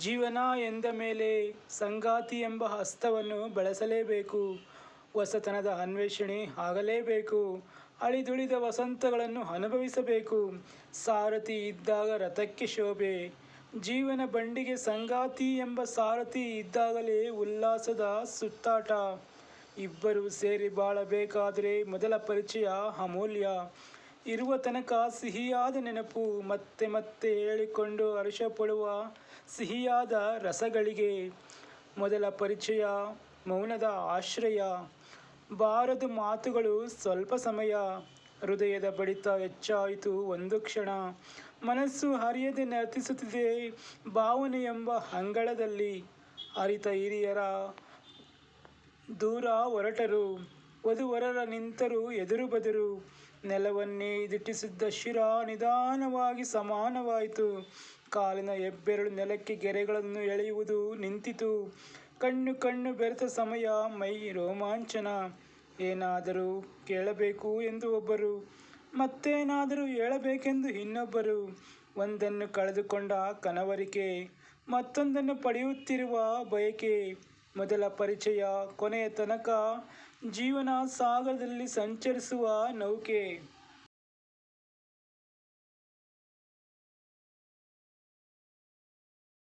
ಜೀವನ ಎಂದ ಮೇಲೆ ಸಂಗಾತಿ ಎಂಬ ಹಸ್ತವನ್ನು ಬಳಸಲೇಬೇಕು. ಹೊಸತನದ ಅನ್ವೇಷಣೆ ಆಗಲೇಬೇಕು. ಅಳಿದುಳಿದ ವಸಂತಗಳನ್ನು ಅನುಭವಿಸಬೇಕು. ಸಾರಥಿ ಇದ್ದಾಗ ರಥಕ್ಕೆ ಶೋಭೆ. ಜೀವನ ಬಂಡಿಗೆ ಸಂಗಾತಿ ಎಂಬ ಸಾರಥಿ ಇದ್ದಾಗಲೇ ಉಲ್ಲಾಸದ ಸುತ್ತಾಟ. ಇಬ್ಬರು ಸೇರಿ ಬಾಳಬೇಕಾದರೆ ಮೊದಲ ಪರಿಚಯ ಅಮೂಲ್ಯ. ಇರುವ ತನಕ ಸಿಹಿಯಾದ ನೆನಪು ಮತ್ತೆ ಮತ್ತೆ ಹೇಳಿಕೊಂಡು ಹರ್ಷ ಪಡುವ ಸಿಹಿಯಾದ ರಸಗಳಿಗೆ ಮೊದಲ ಪರಿಚಯ, ಮೌನದ ಆಶ್ರಯ, ಬಾರದು ಮಾತುಗಳು ಸ್ವಲ್ಪ ಸಮಯ, ಹೃದಯದ ಬಡಿತ ಹೆಚ್ಚಾಯಿತು ಒಂದು ಕ್ಷಣ. ಮನಸ್ಸು ಹರಿಯದೆ ನರ್ತಿಸುತ್ತಿದೆ ಭಾವನೆ ಎಂಬ ಅಂಗಳದಲ್ಲಿ ಅರಿತ ಹಿರಿಯರ ದೂರ ಹೊರಟರು, ವಧುವರರ ನಿಂತರು ಎದುರು ಬದುರು. ನೆಲವನ್ನೇ ದಿಟ್ಟಿಸಿದ್ದ ಶಿರ ನಿಧಾನವಾಗಿ ಸಮಾನವಾಯಿತು. ಕಾಲಿನ ಹೆಬ್ಬೆರಳು ನೆಲಕ್ಕೆ ಗೆರೆಗಳನ್ನು ಎಳೆಯುವುದು ನಿಂತಿತು. ಕಣ್ಣು ಕಣ್ಣು ಬೆರೆತ ಸಮಯ, ಮೈ ರೋಮಾಂಚನ. ಏನಾದರೂ ಕೇಳಬೇಕು ಎಂದು ಒಬ್ಬರು, ಮತ್ತೇನಾದರೂ ಹೇಳಬೇಕೆಂದು ಇನ್ನೊಬ್ಬರು. ಒಂದನ್ನು ಕಳೆದುಕೊಂಡ ಕನವರಿಕೆ, ಮತ್ತೊಂದನ್ನು ಪಡೆಯುತ್ತಿರುವ ಬಯಕೆ. ಮೊದಲ ಪರಿಚಯ ಕೊನೆಯ ತನಕ ಜೀವನ ಸಾಗರದಲ್ಲಿ ಸಂಚರಿಸುವ ನೌಕೆ.